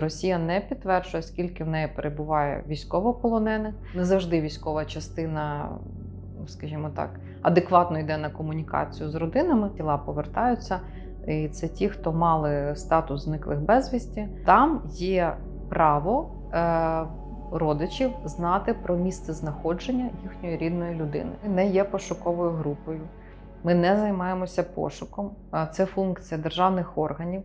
Росія не підтверджує, скільки в неї перебуває військовополонених. Не завжди військова частина, скажімо так, адекватно йде на комунікацію з родинами. Тіла повертаються. І це ті, хто мали статус зниклих безвісті. Там є право е, родичів знати про місце знаходження їхньої рідної людини. Не є пошуковою групою. Ми не займаємося пошуком. Це функція державних органів.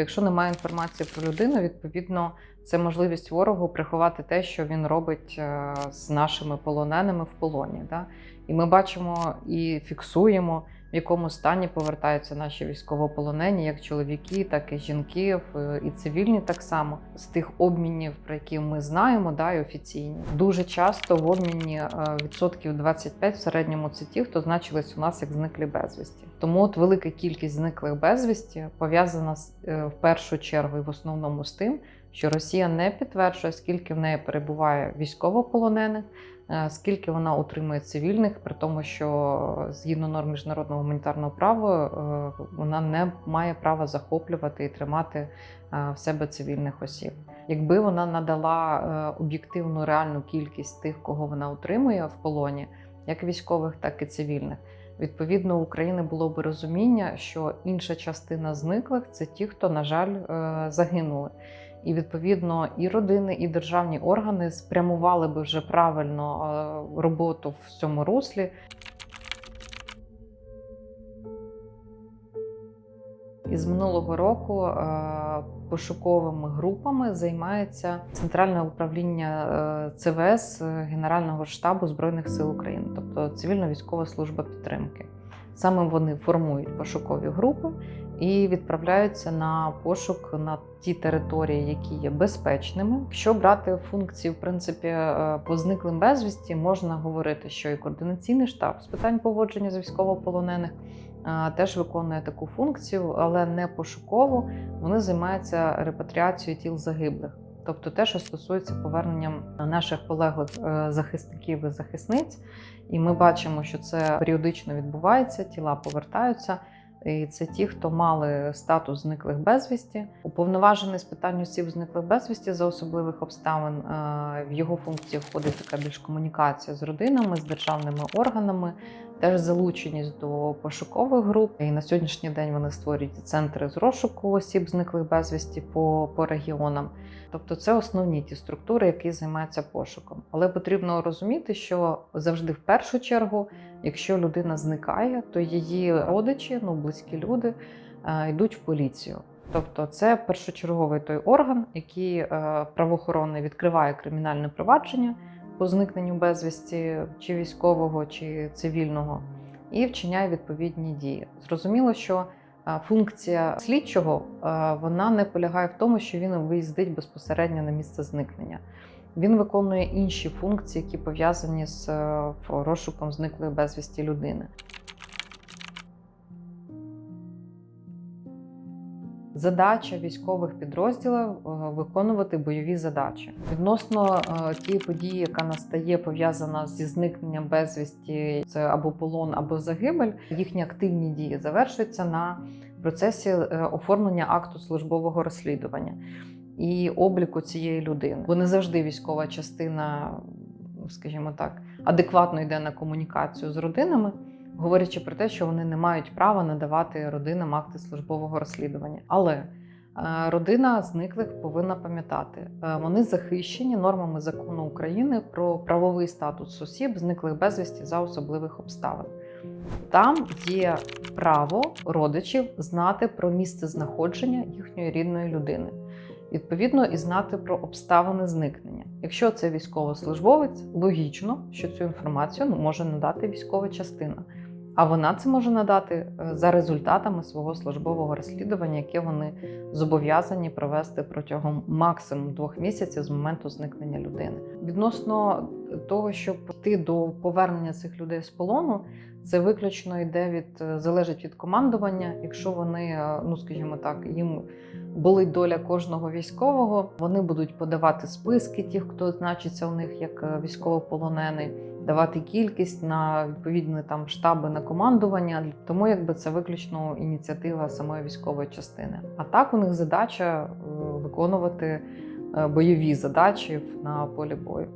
Якщо немає інформації про людину, відповідно це можливість ворогу приховати те, що він робить е, з нашими полоненими в полоні. Да? І ми бачимо і фіксуємо, в якому стані повертаються наші військовополонені, як чоловіки, так і жінки, в- і цивільні так само з тих обмінів, про які ми знаємо, да, і офіційні. Дуже часто в обміні е, відсотків 25 в середньому це ті, хто значились у нас як зниклі безвісті. Тому от велика кількість зниклих безвісті пов'язана е, в першу чергу і в основному з тим, що Росія не підтверджує, скільки в неї перебуває військовополонених, е, скільки вона утримує цивільних, при тому, що згідно норм міжнародного гуманітарного права е, вона не має права захоплювати і тримати е, в себе цивільних осіб. Якби вона надала об'єктивну реальну кількість тих, кого вона утримує в полоні, як військових, так і цивільних. Відповідно, у України було б розуміння, що інша частина зниклих це ті, хто, на жаль, загинули. І відповідно і родини, і державні органи спрямували би вже правильно е, роботу в цьому руслі. Із минулого року е, пошуковими групами займається Центральне управління е, ЦВС Генерального штабу Збройних сил України, тобто Цивільно-військова служба підтримки. Саме вони формують пошукові групи і відправляються на пошук на ті території, які є безпечними. Якщо брати функції, в принципі, е, по зниклим безвісті, можна говорити, що і координаційний штаб з питань поводження з військовополонених е, теж виконує таку функцію, але не пошуково. Вони займаються репатріацією тіл загиблих. Тобто те, що стосується повернення наших полеглих е, захисників і захисниць, і ми бачимо, що це періодично відбувається, тіла повертаються. І це ті, хто мали статус зниклих безвісті. Уповноважений з питань осіб зниклих безвісті за особливих обставин. е, В його функції входить така більш комунікація з родинами, з державними органами, теж залученість до пошукових груп. І на сьогоднішній день вони створюють центри з розшуку осіб зниклих безвісті по, по регіонам. Тобто це основні ті структури, які займаються пошуком. Але потрібно розуміти, що завжди в першу чергу, якщо людина зникає, то її родичі, ну близькі люди, е, йдуть в поліцію. Тобто, це першочерговий той орган, який е, правоохоронний відкриває кримінальне провадження по зникненню безвісті чи військового, чи цивільного, і вчиняє відповідні дії. Зрозуміло, що е, функція слідчого е, вона не полягає в тому, що він виїздить безпосередньо на місце зникнення. Він виконує інші функції, які пов'язані з е, розшуком зниклої безвісті людини. Задача військових підрозділів е, виконувати бойові задачі відносно е, тієї події, яка настає пов'язана зі зникненням безвісті, це або полон, або загибель. Їхні активні дії завершуються на процесі е, оформлення акту службового розслідування і обліку цієї людини. Бо не завжди військова частина, скажімо так, адекватно йде на комунікацію з родинами говорячи про те, що вони не мають права надавати родинам акти службового розслідування. Але е, родина зниклих повинна пам'ятати, е, вони захищені нормами закону України про правовий статус осіб, зниклих безвісті за особливих обставин. Там є право родичів знати про місце знаходження їхньої рідної людини. Відповідно, і знати про обставини зникнення. Якщо це військовослужбовець, логічно, що цю інформацію може надати військова частина. А вона це може надати е, за результатами свого службового розслідування, яке вони зобов'язані провести протягом максимум двох місяців з моменту зникнення людини. Відносно того, щоб йти до повернення цих людей з полону, це виключно йде від е, залежить від командування. Якщо вони, е, ну скажімо так, їм болить доля кожного військового, вони будуть подавати списки тих, хто значиться у них як військовополонений. Давати кількість на відповідні там штаби на командування. Тому якби це виключно ініціатива самої військової частини. А так у них задача е, виконувати е, бойові задачі на полі бою.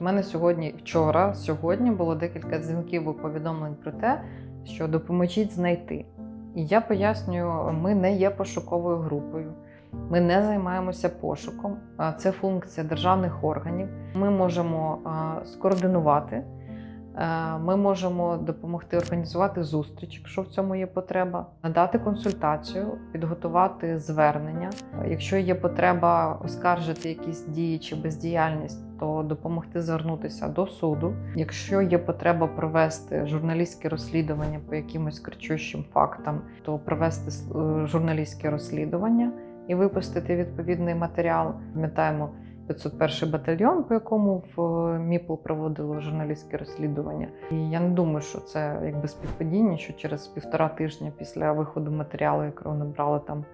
У мене сьогодні, вчора, сьогодні було декілька дзвінків і повідомлень про те, що допоможіть знайти. І я пояснюю, ми не є пошуковою групою, ми не займаємося пошуком. Це функція державних органів. Ми можемо скоординувати, ми можемо допомогти організувати зустріч, якщо в цьому є потреба, надати консультацію, підготувати звернення. Якщо є потреба оскаржити якісь дії чи бездіяльність, то допомогти звернутися до суду. Якщо є потреба провести журналістське розслідування по якимось кричущим фактам, то провести е, журналістське розслідування і випустити відповідний матеріал. Пам'ятаємо 501 батальйон, по якому в е, МІПЛ проводило журналістське розслідування. І я не думаю, що це якби співпадіння, що через півтора тижня після виходу матеріалу, якого набрали там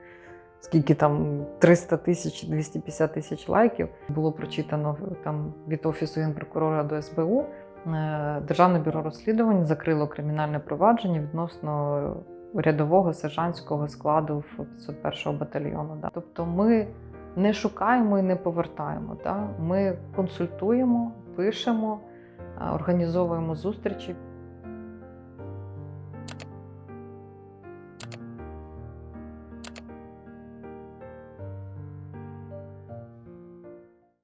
скільки там 300 тисяч 250 тисяч лайків було прочитано там від офісу генпрокурора до СБУ. Е, Державне бюро розслідувань закрило кримінальне провадження відносно рядового сержантського складу 501 батальйону. Да. Тобто ми не шукаємо і не повертаємо. Да. Ми консультуємо, пишемо, е, організовуємо зустрічі.